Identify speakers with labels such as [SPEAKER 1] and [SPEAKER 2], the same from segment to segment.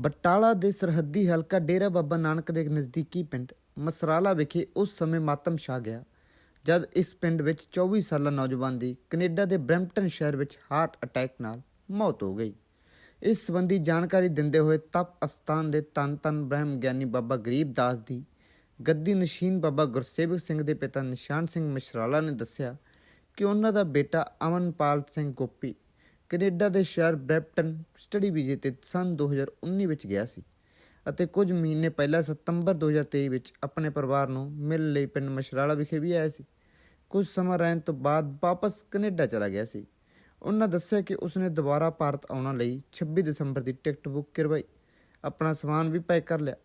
[SPEAKER 1] ਬਟਾਲਾ ਦੇ ਸਰਹੱਦੀ ਹਲਕਾ ਡੇਰਾ ਬਾਬਾ ਨਾਨਕ ਦੇ ਨਜ਼ਦੀਕੀ ਪਿੰਡ, ਮਸਰਾਲਾ ਵਿਖੇ ਉਸ ਸਮੇਂ ਮਾਤਮ ਛਾ ਗਿਆ, ਜਦ ਇਸ ਪਿੰਡ ਵਿੱਚ 24 ਸਾਲਾ ਨੌਜਵਾਨ ਦੀ ਕੈਨੇਡਾ ਦੇ ਬਰੈਂਪਟਨ ਸ਼ਹਿਰ ਵਿੱਚ ਹਾਰਟ ਅਟੈਕ ਨਾਲ ਮੌਤ ਹੋ ਗਈ। ਇਸ ਸੰਬੰਧੀ ਜਾਣਕਾਰੀ ਦਿੰਦੇ ਹੋਏ ਤਪ ਅਸਥਾਨ ਦੇ ਤਨ ਤਨ ਬ੍ਰਹਮ ਗਿਆਨੀ ਬਾਬਾ ਗਰੀਬ ਦਾਸ ਦੀ ਗੱਦੀ ਨਸ਼ੀਨ ਬਾਬਾ ਗੁਰਸੇਵਕ ਸਿੰਘ ਦੇ ਪਿਤਾ ਨਿਸ਼ਾਨ ਸਿੰਘ ਮਸ਼ਰਾਲਾ ਨੇ ਦੱਸਿਆ ਕਿ ਉਹਨਾਂ ਦਾ ਬੇਟਾ ਅਮਨਪਾਲ ਸਿੰਘ ਗੋਪੀ ਕੈਨੇਡਾ ਦੇ ਸ਼ਹਿਰ ਬ੍ਰੈਂਪਟਨ ਸਟੱਡੀ ਵੀਜ਼ੇ ਤੇ ਸਨ 2019 ਵਿੱਚ ਗਿਆ ਸੀ ਅਤੇ ਕੁਝ ਮਹੀਨੇ ਪਹਿਲਾਂ ਸਤੰਬਰ 2023 ਵਿੱਚ ਆਪਣੇ ਪਰਿਵਾਰ ਨੂੰ ਮਿਲਣ ਲਈ ਪਿੰਡ ਮਸ਼ਰਾਲਾ ਵਿਖੇ ਵੀ ਆਇਆ ਸੀ। ਕੁਝ ਸਮਾਂ ਰਹਿਣ ਤੋਂ ਬਾਅਦ ਵਾਪਸ ਕੈਨੇਡਾ ਚਲਾ ਗਿਆ ਸੀ। ਉਹਨਾਂ ਦੱਸਿਆ ਕਿ ਉਸਨੇ ਦੁਬਾਰਾ ਭਾਰਤ ਆਉਣ ਲਈ 26 ਦਸੰਬਰ ਦੀ ਟਿਕਟ ਬੁੱਕ ਕਰਵਾਈ। ਆਪਣਾ ਸਮਾਨ ਵੀ ਪੈਕ ਕਰ ਲਿਆ,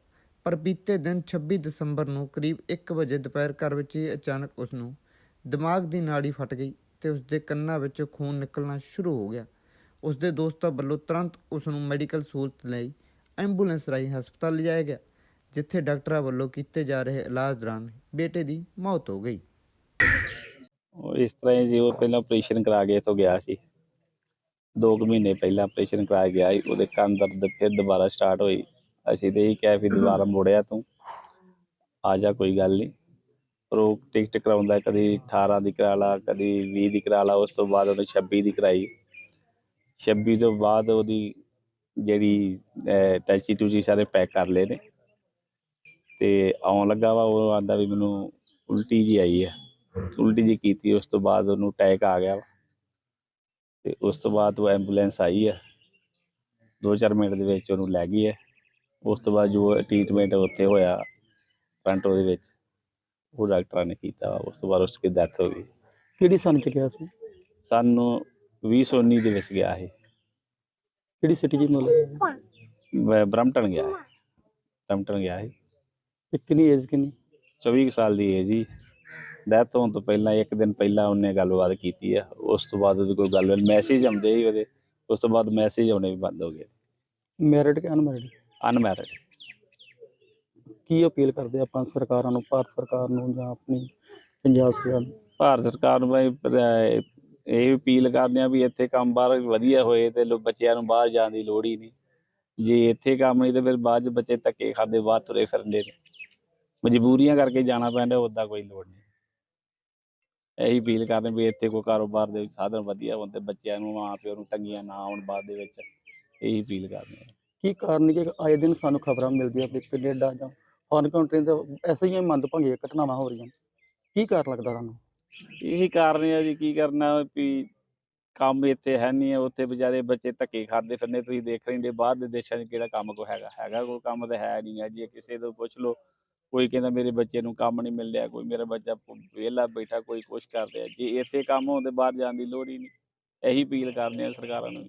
[SPEAKER 1] ਪਰ ਬੀਤੇ ਦਿਨ 26 ਦਸੰਬਰ ਨੂੰ ਕਰੀਬ 1 ਵਜੇ ਦੁਪਹਿਰ ਘਰ ਵਿੱਚ ਹੀ ਅਚਾਨਕ ਉਸ ਨੂੰ ਦਿਮਾਗ ਦੀ ਨਾੜੀ ਫਟ ਗਈ ਤੇ ਉਸ ਦੇ ਕੰਨਾਂ ਵਿੱਚੋਂ ਖੂਨ ਨਿਕਲਣਾ ਸ਼ੁਰੂ ਹੋ ਗਿਆ। ਉਸ ਦੇ ਦੋਸਤਾਂ ਵੱਲੋਂ ਤੁਰੰਤ ਉਸ ਨੂੰ ਮੈਡੀਕਲ ਸਹੂਲਤ ਲਈ ਐਂਬੂਲੈਂਸ ਰਾਹੀਂ ਹਸਪਤਾਲ ਲਿਜਾਇਆ ਗਿਆ, ਜਿੱਥੇ ਡਾਕਟਰਾਂ ਵੱਲੋਂ ਕੀਤੇ ਜਾ ਰਹੇ ਇਲਾਜ ਦੌਰਾਨ ਬੇਟੇ ਦੀ ਮੌਤ ਹੋ ਗਈ।
[SPEAKER 2] ਉਹ ਇਸ ਤਰ੍ਹਾਂ ਹੀ ਜੀ, ਉਹ ਪਹਿਲਾਂ ਆਪਰੇਸ਼ਨ ਕਰਾ ਕੇ ਇੱਥੋਂ ਗਿਆ ਸੀ। ਦੋ ਮਹੀਨੇ ਪਹਿਲਾਂ ਆਪਰੇਸ਼ਨ ਕਰਾ ਗਿਆ ਸੀ, ਉਹਦੇ ਕੰਨ ਦਰਦ ਫਿਰ ਦੁਬਾਰਾ ਸਟਾਰਟ ਹੋਈ। ਅਸੀਂ ਤੇ ਇਹ ਕਿਹਾ ਵੀ ਦੁਬਾਰਾ ਮੁੜਿਆ ਤੂੰ। ਆ ਜਾ, ਕੋਈ ਗੱਲ ਨਹੀਂ। ਪਰ ਉਹ ਟਿਕਟ ਕਰਾਉਂਦਾ ਕਦੀ 18 ਦੀ ਕਰਾ ਲਾ, ਕਦੀ 20 ਦੀ ਕਰਾ ਲਾ, ਉਸ ਤੋਂ ਬਾਅਦ ਉਹਨੇ 26 ਦੀ ਕਰਾਈ। 26 ਤੋਂ ਬਾਅਦ ਉਹਦੀ ਜਿਹੜੀ ਟੈਚੀ ਟੂਚੀ ਸਾਰੇ ਪੈਕ ਕਰ ਲਏ ਨੇ। ਤੇ ਆਉਣ ਲੱਗਾ ਵਾ ਉਹ ਆਂਦਾ ਵੀ ਮੈਨੂੰ ਉਲਟੀ ਜੀ ਆਈ ਹੈ ਉਲਟੀ ਜੀ ਕੀਤੀ ਉਸ ਤੋਂ ਬਾਅਦ ਉਹਨੂੰ ਅਟੈਕ ਆ ਗਿਆ ਵਾ। ਤੇ ਉਸ ਤੋਂ ਬਾਅਦ ਉਹ ਐਂਬੂਲੈਂਸ ਆਈ ਦੋ ਚਾਰ ਮਿੰਟ ਦੇ ਵਿੱਚ ਉਹਨੂੰ ਲੈ ਗਈ ਹੈ ਉਸ ਤੋਂ ਬਾਅਦ ਜੋ ਟ੍ਰੀਟਮੈਂਟ ਉੱਥੇ ਹੋਇਆ ਟੋਰਾਂਟੋ ਦੇ ਵਿੱਚ ਉਹ ਡਾਕਟਰਾਂ ਨੇ ਕੀਤਾ। ਉਸ ਤੋਂ ਬਾਅਦ ਉਸ ਦੀ ਡੈਥ ਹੋ ਗਈ।
[SPEAKER 3] ਕਿਹੜੀ ਸਨ ਚ ਗਿਆ ਸੀ?
[SPEAKER 2] ਸਾਨੂੰ 2019 ਦੇ ਵਿੱਚ ਗਿਆ ਸੀ
[SPEAKER 3] ਕਿਹੜੀ ਸਿਟੀ ਜੀ ਮਤਲਬ?
[SPEAKER 2] ਮੈਂ ਬਰਮਟਨ ਗਿਆ ਸੀ ਬਰਮਟਨ ਗਿਆ
[SPEAKER 3] ਤੇ ਕਿੰਨੀ ਏਜ ਕਿੰਨੀ?
[SPEAKER 2] 24 ਕੁ ਸਾਲ ਦੀ ਹੈ ਜੀ। ਡੈਥ ਹੋਣ ਤੋਂ ਪਹਿਲਾਂ ਇੱਕ ਦਿਨ ਪਹਿਲਾਂ ਉਹਨੇ ਗੱਲਬਾਤ ਕੀਤੀ ਆ। ਉਸ ਤੋਂ ਬਾਅਦ ਉਹਦੀ ਕੋਈ ਗੱਲ ਮੈਸੇਜ ਆਉਂਦੇ ਸੀ ਉਹਦੇ। ਉਸ ਤੋਂ ਬਾਅਦ ਮੈਸੇਜ ਆਉਣੇ ਵੀ ਬੰਦ ਹੋ ਗਏ।
[SPEAKER 3] ਮੈਰਿਡ ਕਿ ਅਨਮੈਰਿਡ
[SPEAKER 2] ਅਨਮੈਰਿਡ
[SPEAKER 3] ਕੀ ਅਪੀਲ ਕਰਦੇ ਆਪਾਂ ਸਰਕਾਰਾਂ ਨੂੰ ਭਾਰਤ ਸਰਕਾਰ ਨੂੰ ਜਾਂ ਆਪਣੀ ਪੰਜਾਬ ਸਰਕਾਰ ਨੂੰ?
[SPEAKER 2] ਭਾਰਤ ਸਰਕਾਰ ਨੂੰ ਇਹ ਅਪੀਲ ਕਰਦੇ ਆ ਵੀ ਇੱਥੇ ਕੰਮ ਬਾਹਰ ਵਧੀਆ ਹੋਏ ਤੇ ਲੋ ਬੱਚਿਆਂ ਨੂੰ ਬਾਹਰ ਜਾਣ ਦੀ ਲੋੜ ਹੀ ਨਹੀਂ। ਜੇ ਇੱਥੇ ਕੰਮ ਨਹੀਂ ਤੇ ਫਿਰ ਬਾਅਦ ਚ ਬੱਚੇ ਧੱਕੇ ਖਾਂਦੇ, ਬਾਹਰ ਤੁਰੇ ਫਿਰਦੇ ਨੇ। ਮਜਬੂਰੀਆਂ ਕਰਕੇ ਜਾਣਾ ਪੈਂਦਾ ਉਦਾਂ ਕੋਈ ਲੋੜ ਨਹੀਂ। ਇਹੀ ਅਪੀਲ ਕਰਦੇ ਵੀ ਇੱਥੇ ਕੋਈ ਕਾਰੋਬਾਰ ਦੇ ਸਾਧਨ ਵਧੀਆ ਹੋਣ ਤੇ ਬੱਚਿਆਂ ਨੂੰ ਮਾਂ ਪਿਓ ਨੂੰ ਤੰਗੀਆਂ ਨਾ ਆਉਣ ਬਾਅਦ ਦੇ ਵਿੱਚ। ਇਹੀ ਅਪੀਲ ਕਰਦੇ ਆ
[SPEAKER 3] ਕੀ ਕਾਰਨ ਕਿ ਆਏ ਦਿਨ ਸਾਨੂੰ ਖਬਰਾਂ ਮਿਲਦੀਆਂ ਵੀ ਕੈਨੇਡਾ ਜਾਂ ਫੋਰਨ ਕੰਟਰੀ ਦੇ ਐਸੇ ਹੀ ਮੰਦਭਾਗੀਆਂ ਘਟਨਾਵਾਂ ਹੋ ਰਹੀਆਂ ਕੀ ਕਾਰਨ ਲੱਗਦਾ ਤੁਹਾਨੂੰ?
[SPEAKER 2] ਇਹੀ ਕਾਰਨ ਹੈ ਜੀ, ਕੀ ਕਰਨਾ ਵੀ ਕੰਮ ਇੱਥੇ ਹੈ ਨਹੀਂ ਹੈ ਉੱਥੇ ਵਿਚਾਰੇ ਬੱਚੇ ਧੱਕੇ ਖਾਂਦੇ ਫਿਰਦੇ, ਤੁਸੀਂ ਦੇਖ ਰਹੇ ਹੋ ਬਾਹਰ ਦੇ ਦੇਸ਼ਾਂ 'ਚ ਕਿਹੜਾ ਕੰਮ ਕੋ ਹੈਗਾ ਹੈਗਾ ਕੋਈ ਕੰਮ ਤਾਂ ਹੈ ਨਹੀਂ ਹੈ ਜੇ ਕਿਸੇ ਤੋਂ ਪੁੱਛ ਲਓ, ਕੋਈ ਕਹਿੰਦਾ ਮੇਰੇ ਬੱਚੇ ਨੂੰ ਕੰਮ ਨਹੀਂ ਮਿਲ ਰਿਹਾ, ਕੋਈ ਮੇਰਾ ਬੱਚਾ ਵਿਹਲਾ ਬੈਠਾ, ਕੋਈ ਕੁਛ ਕਰ ਰਿਹਾ, ਜੇ ਇੱਥੇ ਕੰਮ ਹੋਣ ਹੁੰਦੇ ਬਾਹਰ ਜਾਣ ਦੀ ਲੋੜ ਹੀ ਨਹੀਂ ਇਹੀ ਅਪੀਲ ਕਰਦੇ ਆ ਸਰਕਾਰਾਂ ਨੂੰ